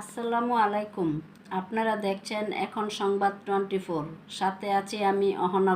আসসালামু আলাইকুম। আপনারা দেখছেন এখন সংবাদ টোয়েন্টি ফোর। সাথে আছি আমি অহনা